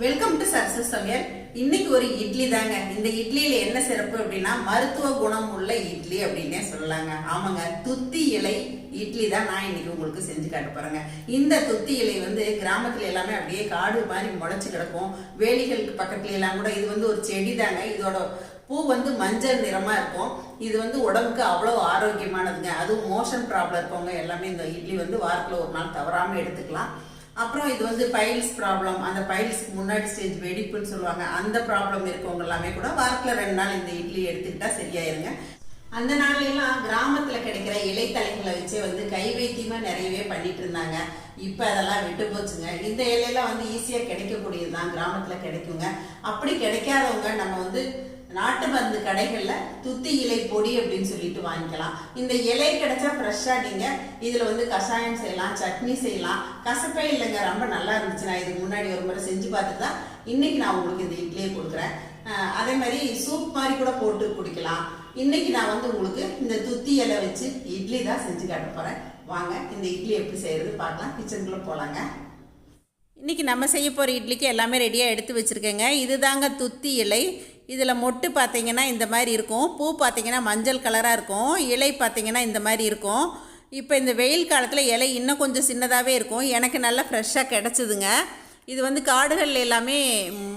Welcome to Sarasu சமையல் இன்னைக்கு ஒரு இட்லி தாங்க. இந்த இட்லியில என்ன சிறப்பு அப்படின்னா மருத்துவ குணம் உள்ள இட்லி அப்படின்னே சொல்லலாங்க. ஆமாங்க துத்தி இலை இட்லி தான் நான் இன்னைக்கு உங்களுக்கு செஞ்சு காட்ட போறேங்க. இந்த துத்தி இலை வந்து கிராமத்துல எல்லாமே அப்படியே காடு மாதிரி முளைச்சு கிடக்கும். வேலிகளுக்கு பக்கத்துல எல்லாம் கூட இது வந்து ஒரு செடி தாங்க. இதோட பூ வந்து மஞ்சள் நிறமா இருக்கும். இது வந்து உடம்புக்கு அவ்வளோ ஆரோக்கியமானதுங்க. அதுவும் மோஷன் ப்ராப்ளம் இருக்கவங்க எல்லாமே இந்த இட்லி வந்து வாரத்தில் ஒரு நாள் தவறாமல் எடுத்துக்கலாம். அப்புறம் இது வந்து பைல்ஸ் ப்ராப்ளம் அந்த பைல்ஸ்க்கு முன்னாடி ஸ்டேஜ் வெடிப்புன்னு சொல்லுவாங்க. அந்த ப்ராப்ளம் இருக்கவங்க எல்லாமே கூட வாரத்தில் ரெண்டு நாள் இந்த இட்லி எடுத்துக்கிட்டா சரியாயிருங்க. அந்த நாளெல்லாம் கிராமத்தில் கிடைக்கிற இலைத்தலைகளை வச்சே வந்து கை வைத்தியமாக நிறையவே பண்ணிட்டு இருந்தாங்க. இப்போ அதெல்லாம் விட்டு போச்சுங்க. இந்த இலையெல்லாம் வந்து ஈஸியாக கிடைக்கக்கூடியது தான் கிராமத்தில் கிடைக்குங்க. அப்படி கிடைக்காதவங்க நம்ம வந்து நாட்டு மருந்து கடைகளில் துத்தி இலை பொடி அப்படின்னு சொல்லிட்டு வாங்கிக்கலாம். இந்த இலை கிடைச்சா ஃப்ரெஷ்ஷாக நீங்கள் இதில் வந்து கஷாயம் செய்யலாம் சட்னி செய்யலாம். கசப்பே இல்லைங்க ரொம்ப நல்லா இருந்துச்சு. நான் இதுக்கு முன்னாடி ஒரு முறை செஞ்சு பார்த்துட்டு தான் இன்றைக்கி நான் உங்களுக்கு இந்த இட்லியை கொடுக்குறேன். அதே மாதிரி சூப் மாதிரி கூட போட்டு குடிக்கலாம். இன்னைக்கு நான் வந்து உங்களுக்கு இந்த துத்தி இலை வச்சு இட்லி தான் செஞ்சு காட்ட போகிறேன் வாங்க இந்த இட்லி எப்படி செய்கிறது பார்க்கலாம். கிச்சனுக்குள்ளே போகலாங்க இன்றைக்கி நம்ம செய்ய போகிற இட்லிக்கு எல்லாமே ரெடியாக எடுத்து வச்சுருக்கேங்க. இது தாங்க துத்தி இலை. இதில் மொட்டு பார்த்திங்கன்னா இந்த மாதிரி இருக்கும். பூ பார்த்தீங்கன்னா மஞ்சள் கலராக இருக்கும். இலை பார்த்தீங்கன்னா இந்த மாதிரி இருக்கும். இப்போ இந்த வெயில் காலத்தில் இலை இன்னும் கொஞ்சம் சின்னதாகவே இருக்கும். எனக்கு நல்லா ஃப்ரெஷ்ஷாக கிடச்சிதுங்க. இது வந்து காடுகள் எல்லாமே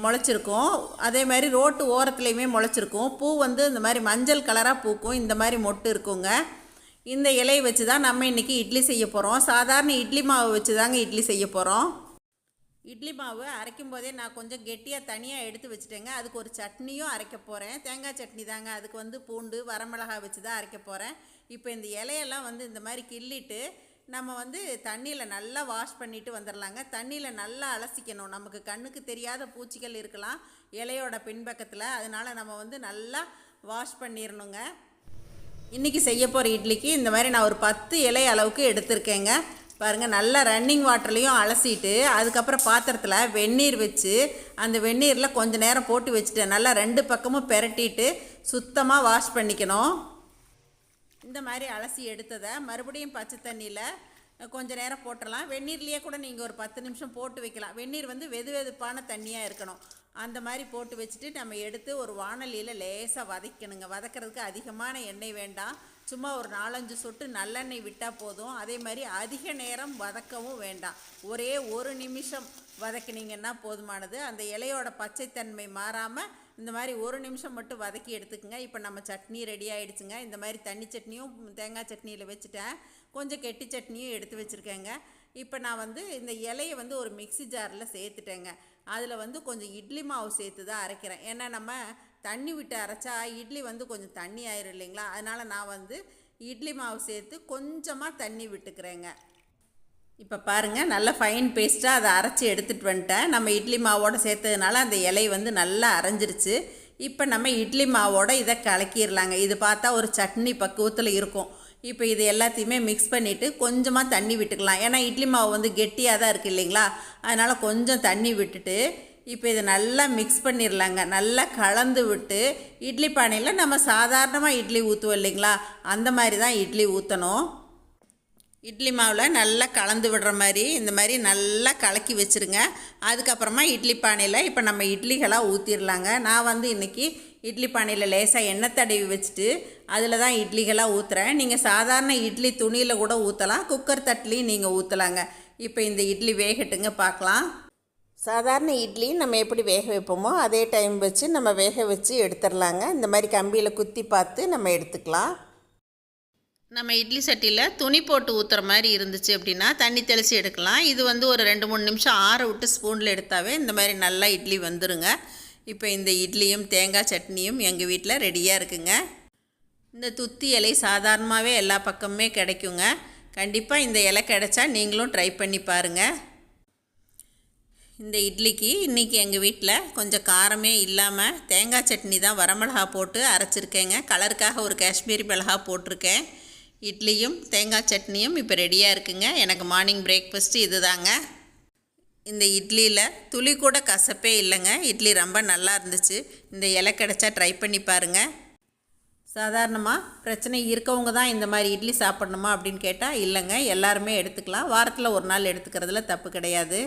முளைச்சிருக்கும். அதே மாதிரி ரோட்டு ஓரத்துலேயுமே முளைச்சிருக்கும். பூ வந்து இந்த மாதிரி மஞ்சள் கலராக பூக்கும். இந்த மாதிரி மொட்டு இருக்குங்க. இந்த இலையை வச்சு தான் நம்ம இன்றைக்கி இட்லி செய்ய போகிறோம் சாதாரண இட்லி மாவு வச்சு தாங்க இட்லி செய்ய போகிறோம் இட்லி மாவு அரைக்கும் போதே நான் கொஞ்சம் கெட்டியாக தனியாக எடுத்து வச்சுட்டேங்க. அதுக்கு ஒரு சட்னியும் அரைக்க போகிறேன் தேங்காய் சட்னி தாங்க. அதுக்கு வந்து பூண்டு வரமிளகாய் வச்சு தான் அரைக்க போகிறேன் இப்போ இந்த இலையெல்லாம் வந்து இந்த மாதிரி கிள்ளிட்டு நம்ம வந்து தண்ணியில் நல்லா வாஷ் பண்ணிட்டு வந்துடலாங்க தண்ணியில் நல்லா அலசிக்கணும். நமக்கு கண்ணுக்கு தெரியாத பூச்சிகள் இருக்கலாம் இலையோட பின்பக்கத்தில். அதனால் நம்ம வந்து நல்லா வாஷ் பண்ணிடணுங்க இன்றைக்கி செய்ய போகிற இட்லிக்கு இந்த மாதிரி நான் ஒரு பத்து இலை அளவுக்கு எடுத்திருக்கேங்க. பாருங்கள் நல்லா ரன்னிங் வாட்டர்லேயும் அலசிட்டு அதுக்கப்புறம் பாத்திரத்தில் வெந்நீர் வச்சு அந்த வெந்நீரில் கொஞ்சம் நேரம் போட்டு வச்சுட்டேன் நல்லா ரெண்டு பக்கமும் பெரட்டிட்டு சுத்தமாக வாஷ் பண்ணிக்கணும். இந்த மாதிரி அலசி எடுத்ததை மறுபடியும் பச்சை தண்ணியில் கொஞ்சம் நேரம் போட்டுடலாம் வெந்நீர்லேயே கூட நீங்கள் ஒரு பத்து நிமிஷம் போட்டு வைக்கலாம். வெந்நீர் வந்து வெது வெதுப்பான தண்ணியாக இருக்கணும். அந்த மாதிரி போட்டு வச்சுட்டு நம்ம எடுத்து ஒரு வானலியில் லேசாக வதக்கணுங்க. வதக்கிறதுக்கு அதிகமான எண்ணெய் வேண்டாம். சும்மா ஒரு நாலஞ்சு சொட்டு நல்லெண்ணெய் விட்டால் போதும். அதே மாதிரி அதிக நேரம் வதக்கவும் வேண்டாம். ஒரே ஒரு நிமிஷம் வதக்கினீங்கன்னா போதுமானது. அந்த இலையோட பச்சைத்தன்மை மாறாமல் இந்த மாதிரி ஒரு நிமிஷம் மட்டும் வதக்கி எடுத்துக்கங்க. இப்போ நம்ம சட்னி ரெடி ஆகிடுச்சுங்க இந்த மாதிரி தண்ணி சட்னியும் தேங்காய் சட்னியில் வச்சுட்டேன். கொஞ்சம் கெட்டி சட்னியும் எடுத்து வச்சுருக்கேங்க. இப்போ நான் வந்து இந்த இலையை வந்து ஒரு மிக்ஸி ஜாரில் சேர்த்துட்டேங்க. அதில் வந்து கொஞ்சம் இட்லி மாவு சேர்த்து தான் அரைக்கிறேன். ஏன்னா நம்ம தண்ணி விட்டு அரைச்சா இட்லி வந்து கொஞ்சம் தண்ணி ஆயிரும் இல்லைங்களா? அதனால் நான் வந்து இட்லி மாவு சேர்த்து கொஞ்சமாக தண்ணி விட்டுக்கிறேங்க. இப்போ பாருங்கள் நல்ல ஃபைன் பேஸ்ட்டாக அதை அரைச்சி எடுத்துகிட்டு வந்துட்டேன். நம்ம இட்லி மாவோடு சேர்த்ததுனால அந்த இலை வந்து நல்லா அரைஞ்சிருச்சு. இப்போ நம்ம இட்லி மாவோட இதை கலக்கிடலாங்க இது பார்த்தா ஒரு சட்னி பக்குவத்தில் இருக்கும். இப்போ இது எல்லாத்தையுமே மிக்ஸ் பண்ணிவிட்டு கொஞ்சமாக தண்ணி விட்டுக்கலாம். ஏன்னா இட்லி மாவு வந்து கெட்டியாக தான் இருக்குது இல்லைங்களா? அதனால் கொஞ்சம் தண்ணி விட்டுட்டு இப்போ இதை நல்லா மிக்ஸ் பண்ணிடலாங்க நல்லா கலந்து விட்டு இட்லி பானையில் நம்ம சாதாரணமாக இட்லி ஊற்றுவோம் இல்லைங்களா? அந்த மாதிரி தான் இட்லி ஊற்றணும் இட்லி மாவில் நல்லா கலந்து விடுற மாதிரி இந்த மாதிரி நல்லா கலக்கி வச்சுருங்க. அதுக்கப்புறமா இட்லி பானையில் இப்போ நம்ம இட்லிகளாக ஊற்றிடலாங்க நான் வந்து இன்றைக்கி இட்லி பானையில் லேசாக எண்ணெய் தடவி வச்சுட்டு அதில் தான் இட்லிகளாக ஊற்றுறேன் நீங்கள் சாதாரண இட்லி துணியில் கூட ஊற்றலாம் குக்கர் தட்டிலையும் நீங்கள் ஊற்றலாங்க இப்போ இந்த இட்லி வேகட்டுங்க பார்க்கலாம் சாதாரண இட்லி நம்ம எப்படி வேக வைப்போமோ அதே டைம் வச்சு நம்ம வேக வச்சு எடுத்துடலாங்க. இந்த மாதிரி கம்பியில் குத்தி பார்த்து நம்ம எடுத்துக்கலாம். நம்ம இட்லி சட்டியில் துணி போட்டு ஊற்றுற மாதிரி இருந்துச்சு அப்படின்னா தண்ணி தெளித்து எடுக்கலாம். இது வந்து ஒரு ரெண்டு மூணு நிமிஷம் ஆற விட்டு ஸ்பூனில் எடுத்தாவே இந்த மாதிரி நல்லா இட்லி வந்துருங்க. இப்போ இந்த இட்லியும் தேங்காய் சட்னியும் எங்கள் வீட்டில் ரெடியாக இருக்குங்க. இந்த துத்தி இலை சாதாரணமாகவே எல்லா பக்கமுமே கிடைக்குங்க. கண்டிப்பாக இந்த இலை கிடைச்சா நீங்களும் ட்ரை பண்ணி பாருங்கள் இந்த இட்லிக்கு இன்றைக்கி எங்கள் வீட்டில் கொஞ்சம் காரமே இல்லாமல் தேங்காய் சட்னி தான் வரமிளகா போட்டு அரைச்சிருக்கேங்க. கலருக்காக ஒரு காஷ்மீரி மிளகா போட்டிருக்கேன். இட்லியும் தேங்காய் சட்னியும் இப்போ ரெடியாக இருக்குங்க. எனக்கு மார்னிங் பிரேக்ஃபஸ்ட்டு இது தாங்க இந்த இட்லியில் துளி கூட கசப்பே இல்லைங்க. இட்லி ரொம்ப நல்லா இருந்துச்சு. இந்த இலை கிடச்சா ட்ரை பண்ணி பாருங்கள் சாதாரணமாக பிரச்சனை இருக்கவங்க தான் இந்த மாதிரி இட்லி சாப்பிட்ணுமா அப்படின்னு கேட்டால் இல்லைங்க. எல்லாருமே எடுத்துக்கலாம். வாரத்தில் ஒரு நாள் எடுத்துக்கிறதுல தப்பு கிடையாது.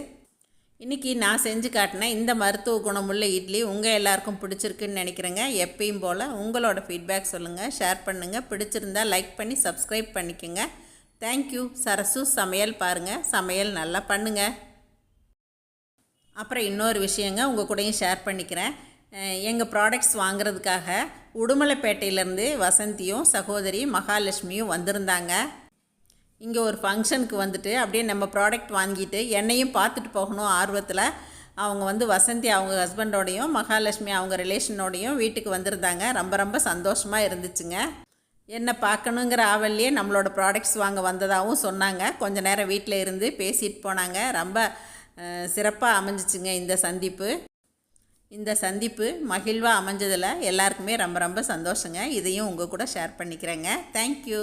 இன்றைக்கி நான் செஞ்சு காட்டினேன் இந்த மருத்துவ குணமுள்ள இட்லி உங்கள் எல்லாருக்கும் பிடிச்சிருக்குன்னு நினைக்கிறேங்க. எப்பயும் போல் உங்களோட ஃபீட்பேக் சொல்லுங்கள் ஷேர் பண்ணுங்கள் பிடிச்சிருந்தா லைக் பண்ணி சப்ஸ்கிரைப் பண்ணிக்கோங்க. தேங்க்யூ சரசு சமையல் பாருங்கள் சமையல் நல்லா பண்ணுங்கள் அப்புறம் இன்னொரு விஷயங்க உங்கள் கூடயும் ஷேர் பண்ணிக்கிறேன். எங்கள் ப்ராடக்ட்ஸ் வாங்குறதுக்காக உடுமலைப்பேட்டையிலேருந்து வசந்தியும் சகோதரி மகாலட்சுமியும் வந்திருந்தாங்க. இங்கே ஒரு ஃபங்க்ஷனுக்கு வந்துட்டு அப்படியே நம்ம ப்ராடக்ட் வாங்கிட்டு என்னையும் பார்த்துட்டு போகணும் ஆர்வத்தில். அவங்க வந்து வசந்தி அவங்க ஹஸ்பண்டோடையும் மகாலட்சுமி அவங்க ரிலேஷனோடையும் வீட்டுக்கு வந்திருந்தாங்க. ரொம்ப ரொம்ப சந்தோஷமாக இருந்துச்சுங்க. என்ன பார்க்கணுங்கிற ஆவல்லையே நம்மளோட ப்ராடக்ட்ஸ் வாங்க வந்ததாகவும் சொன்னாங்க. கொஞ்ச நேரம் வீட்டில் இருந்து பேசிட்டு போனாங்க. ரொம்ப சிறப்பாக அமைஞ்சிச்சுங்க இந்த சந்திப்பு. இந்த சந்திப்பு மகிழ்வாக அமைஞ்சதில் எல்லாருக்குமே ரொம்ப ரொம்ப சந்தோஷங்க. இதையும் உங்கள் கூட ஷேர் பண்ணிக்கிறேங்க. தேங்க்யூ